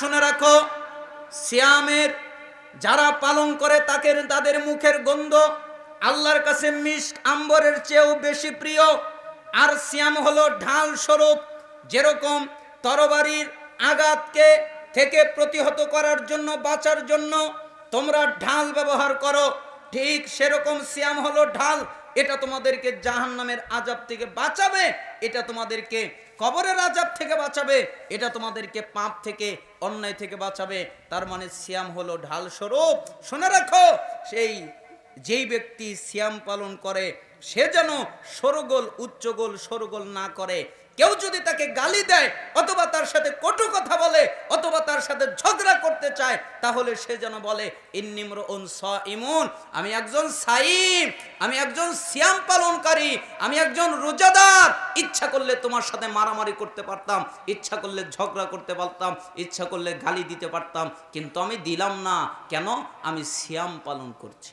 শুনে রাখো। শ্যামের যারা পালন করে তাকে তাদের মুখের গন্ধ আল্লাহর কাছে মিষ্ক আম্বরের চেয়েও বেশি প্রিয়। আর শ্যাম হলো ঢাল স্বরূপ, যেরকম তরবারির আঘাতকে থেকে প্রতিহত করার জন্য বাঁচার জন্য তোমরা ঢাল ব্যবহার করো। ঠিক সেরকম শ্যাম হলো ঢাল। এটা তোমাদেরকে জাহান নামের আজাব থেকে বাঁচাবে, এটা তোমাদেরকে কবরের আজাব থেকে বাঁচাবে, এটা তোমাদেরকে পাপ থেকে, অন্যায় থেকে বাঁচাবে। তার মানে শ্যাম হলো ঢাল স্বরূপ শুনে রাখো, সেই যেই ব্যক্তি শ্যাম পালন করে সে যেন সরগোল, উচ্চগোল সরগোল না করে। কেউ যদি তাকে গালি দেয়, অথবা তার সাথে কটু কথা বলে, অথবা তার সাথে ঝগড়া করতে চায়, তাহলে সে যেন বলে আমি একজন সাইম আমি একজন সিয়াম পালনকারী, আমি একজন রোজাদার। ইচ্ছা করলে তোমার সাথে মারামারি করতে পারতাম, ইচ্ছা করলে ঝগড়া করতে পারতাম, ইচ্ছা করলে গালি দিতে পারতাম, কিন্তু আমি দিলাম না। কেন? আমি সিয়াম পালন করছি।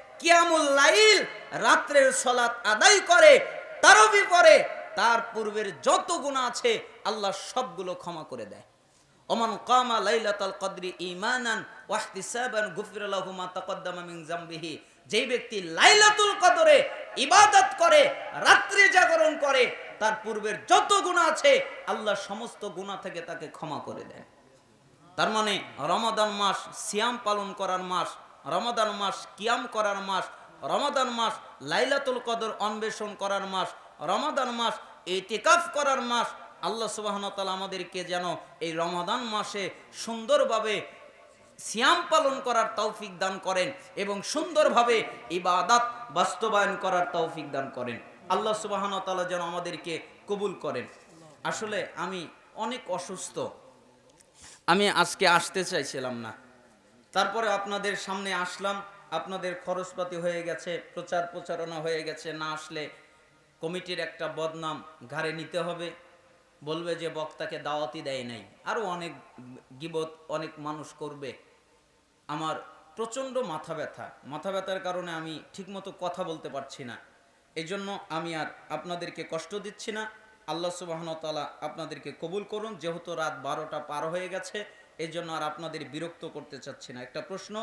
কিয়ামুল লাইল রাত্রের সলাত আদায় করে, তারবি পরে তার পূর্বের যত গুনাহ আছে আল্লাহ সবগুলো ক্ষমা করে দেয়। ওমান কামা লাইলাতাল কদরি ঈমানান ওয়াহতিসাবান গুফির লাহু মা তাকদ্দামা মিন জামবিহি। যেই ব্যক্তি লাইলাতুল কদরে ইবাদত করে, রাত্রি জাগরণ করে, তার পূর্বের যত গুনাহ আছে আল্লাহ সমস্ত গুনাহ থেকে তাকে ক্ষমা করে দেয়। তার মানে রমাদান মাস, সিয়াম পালন করার মাস রমাদান মাস কিয়াম করার মাস রমাদান মাস লাইলাতুল কদর অন্বেষণ করার মাস রমাদান মাস এতেকাফ করার মাস, আল্লাহ সুবাহন তাআলা আমাদেরকে যেন এই রমাদান মাসে সুন্দরভাবে সিয়াম পালন করার তৌফিক দান করেন এবং সুন্দরভাবে ইবাদাত বাস্তবায়ন করার তৌফিক দান করেন। আল্লাহ সুবাহন তাআলা যেন আমাদেরকে কবুল করেন। আসলে আমি অনেক অসুস্থ। আমি আজকে আসতে চাইছিলাম না। তারপরে আপনাদের সামনে আসলাম, আপনাদের খরচপাতি হয়ে গেছে, প্রচার প্রচারণা হয়ে গেছে, না আসলে কমিটির একটা বদনাম ঘাড়ে নিতে হবে। বলবে যে বক্তাকে দাওয়াতি দেয় নাই। আরও অনেক গিবত, অনেক মানুষ করবে। আমার প্রচণ্ড মাথা ব্যথা। মাথা ব্যথার কারণে আমি ঠিকমতো কথা বলতে পারছি না। এই জন্য আমি আর আপনাদেরকে কষ্ট দিচ্ছি না। আল্লাহ সুবাহনতালা আপনাদেরকে কবুল করুন। যেহেতু রাত বারোটা পার হয়ে গেছে এই জন্য আর আপনাদের বিরক্ত করতে চাচ্ছি না। একটা প্রশ্ন